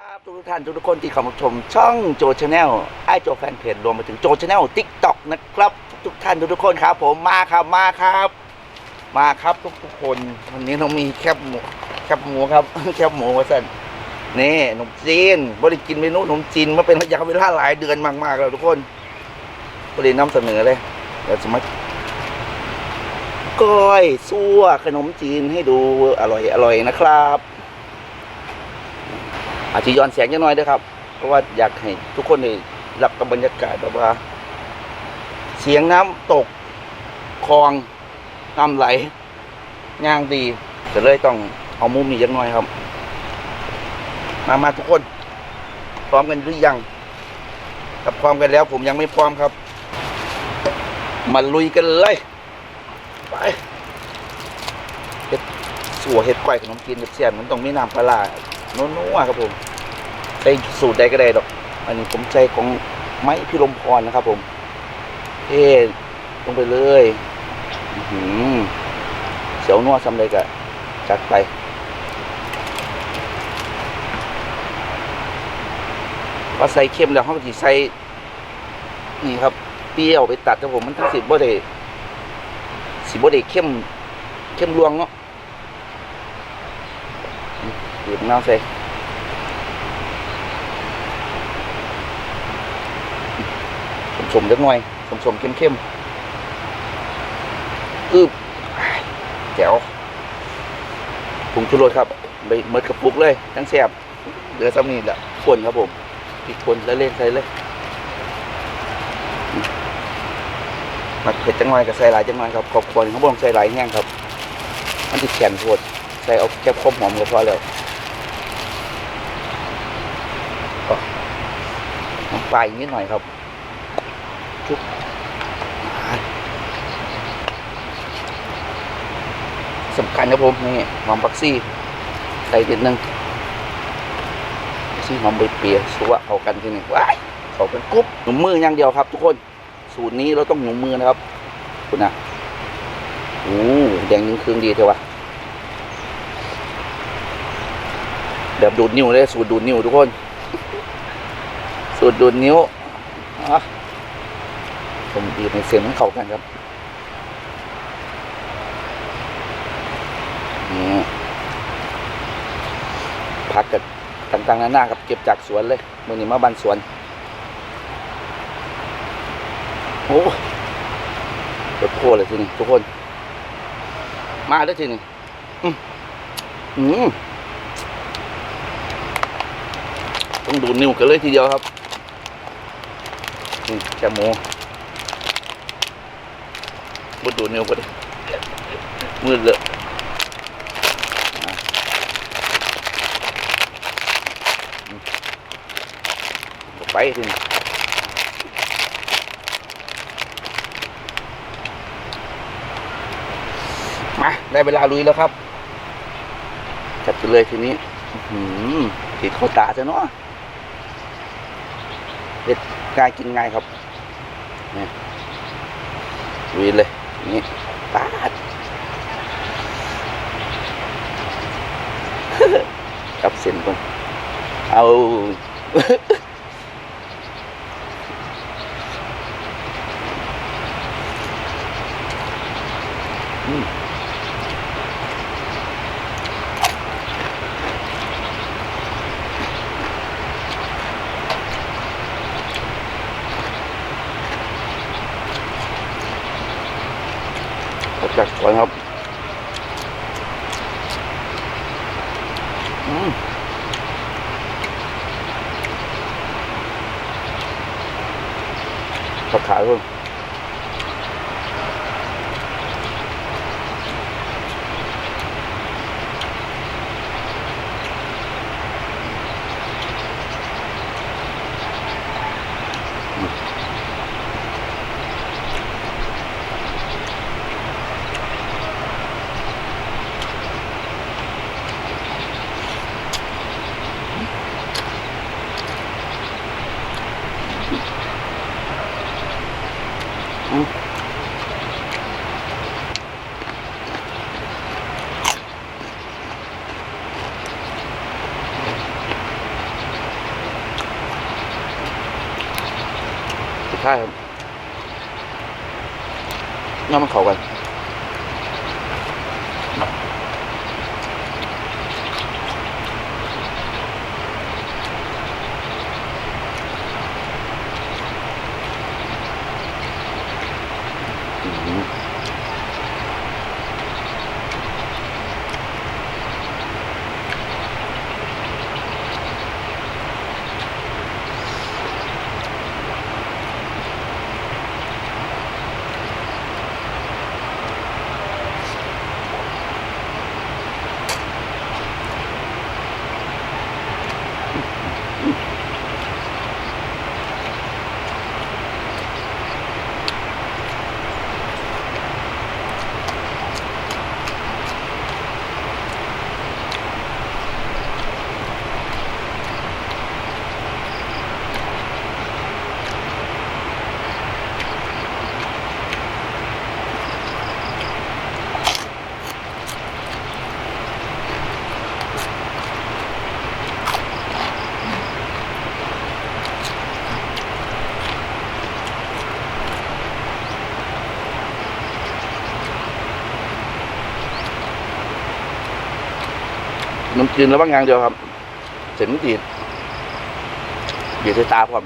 ครับทุกท่านทุกคนที่เข้ามาชมช่องโจชาแนลไอโจแฟนเพจรวมไปถึงโจชาแนลทิกต็อกนะครับ ทุกท่านทุกคนครับผมมาครับมาครับ มาครับทุกๆคนวันนี้เรามีแคบหมูแคบหมูครับ แคบหมูว่าสันนี่ขนมจีนบริกินเมนูขนมจีนมาเป็นระยะเวลาหลายเดือนมากๆแล้วทุกคนบรินำเสนอเลยเดี๋ยวจะมาก้อยซั่วขนมจีนให้ดูอร่อยอร่อยนะครับ อาจจะย้อนแสงนิดหน่อยด้วยครับ เพราะว่าอยากให้ทุกคนได้รับกับบรรยากาศแบบว่า เสียงน้ำตกคลองน้ำไหลย่างดีก็เลยต้องเอามุมนี้ยักหน่อยครับ มามาทุกคน พร้อมกันหรือยังถ้าพร้อมกันแล้วผมยังไม่พร้อมครับ มาลุยกันเลย ไปเห็ดสัวเห็ดก้อยขนมจีนเห็ดเสียนมันต้องมีน้ำปลาร้า นัวๆครับผมใส่สูตรใดก็ได้ดอก อันนี้ผมใช้ของไม้พิรมพรนะครับ ผมเทลงไปเลยหือเสียวนัวสำเร็จอะจัดไปพอใส่เค็มแล้วเขาก็จะใส่นี่ครับ เปรี้ยวไปตัดครับผมมันทั้งสิบบ่ได้สิบ่ได้เข้ม เข้มลวงเนาะ หยิบน้ำใส่สมๆเล็กน้อยสมๆเข้มๆอึบแจ๋วผงชูรสครับไปเมิดกระปุกเลย ทั้งแซ่บเหลือซ้ำนี่แหละคนครับผมพริกคนแล้วเล่นใส่เลยมักเผ็ดจังหน่อยกับใส่หลายจังหน่อยครับขอบคุณเขาบอกใส่หลายแห้งครับ มันติดแขนโพดใส่เอาแค่คมหอมก็พอแล้วก็น้ำป ลาอีกนิดหน่อยครับชุบสำคัญครับผมนี่หอมปักซี่ใส่นิดนึงซี่หอมใบเปียสัวเอากันทีหนึงว้ายเขาเป็นกรุ๊บหนุ่มมืออย่างเดียวครับ ทุกคนสูตรนี้เราต้องหนุนมือนะครับ คุณนะโอ้แดงยิ่งเครื่องดีเถอะวะแบบดูดนิ้วเลยสูตรดูดนิ้วทุกคน สูตรดูดนิ้วอะผมดีบในเสียงมันเขากันครับนี่พักกันต่างๆนานาครับเก็บจากสวนเลยมือนี้มาบันสวนโอ้รถโคเลยทีนี้ทุกคน มาได้ทีนี้อืมอืมต้องดูดนิ้วกันเลยทีเดียวครับ นี่แค่หมูบดดูดนิ้วกันมืดเลยอะอืมเอาไปทีนี้มาได้เวลาลุยแล้วครับ จัดไปเลยทีนี้อื้อหือติดเข้าตาซะเนาะ ง่ายกินง่ายครับนี่ลุยเลยนี่ปาดกับเส้นก่อนเอา จากสวนครับอืมผักขายเพิ่ม ใช่ครับน้ำมันเข้ากัน อืม น้ำจีนแล้วบางอย่างเดียวครับ เสร็จไม่ติดเบียดใส่ตาพร้อม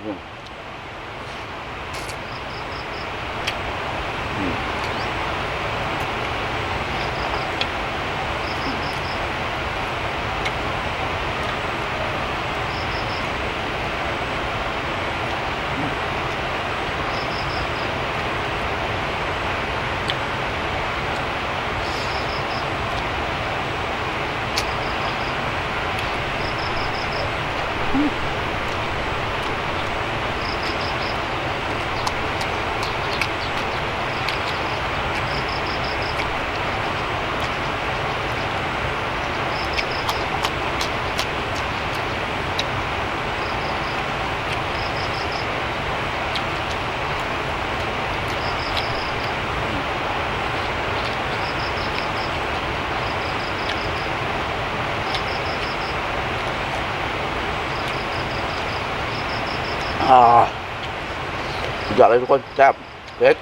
ดยอดเลยทุกคนแซ่บเผ็ด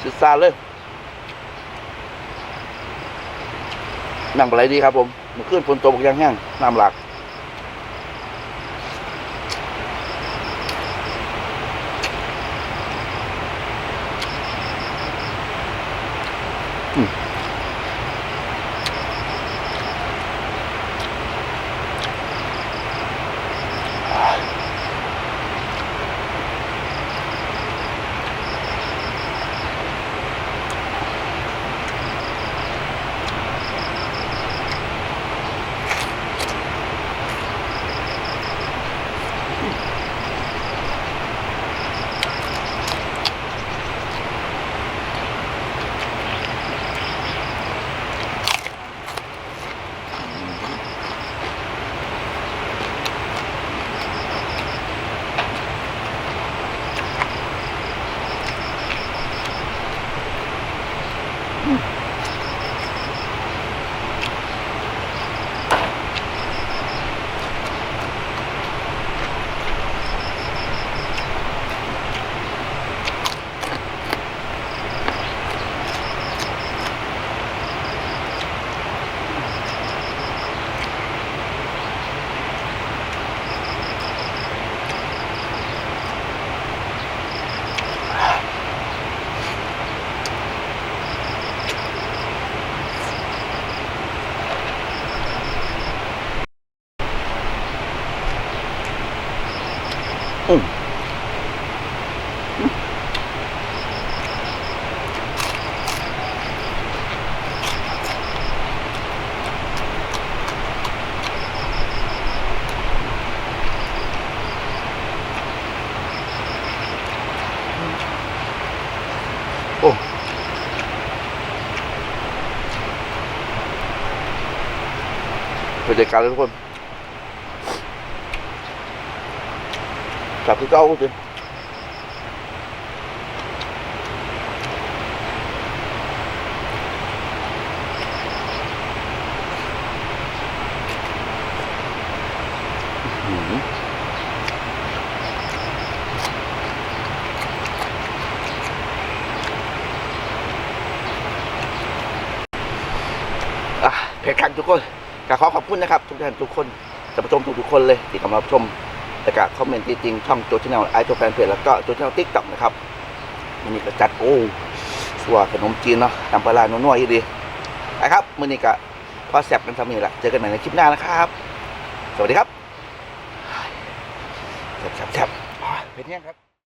ซิซาเลยนั่งปลาไหลดีครับผมเมื่อคืนฝนตกยังแห้งน้ำหลาก Mm-hmm. อืมโอ้บรรยากาศเลยทุกคน จับคือเก้าสิเพจคันทุกคนขอขอบคุณนะครับ ทุกท่านทุกคนจะประชมทุกทุกคนเลยที่กำลังชม แล้วก็คอมเมนต์จริงๆช่องโจชแนลไอตัวแฟนเพจแล้วก็โจชแนลติ๊กต็อกนะครับวันนี้ก็จัดโอ้สัวขนมจีนเนาะตำปลาโนัวๆอีดีนะครับมันนี้ก็พอแซบกันทำนี่แหละเจอกันใหม่ในคลิปหน้านะครับ สวัสดีครับแซ่บๆๆอ๋อเป็นยังครับ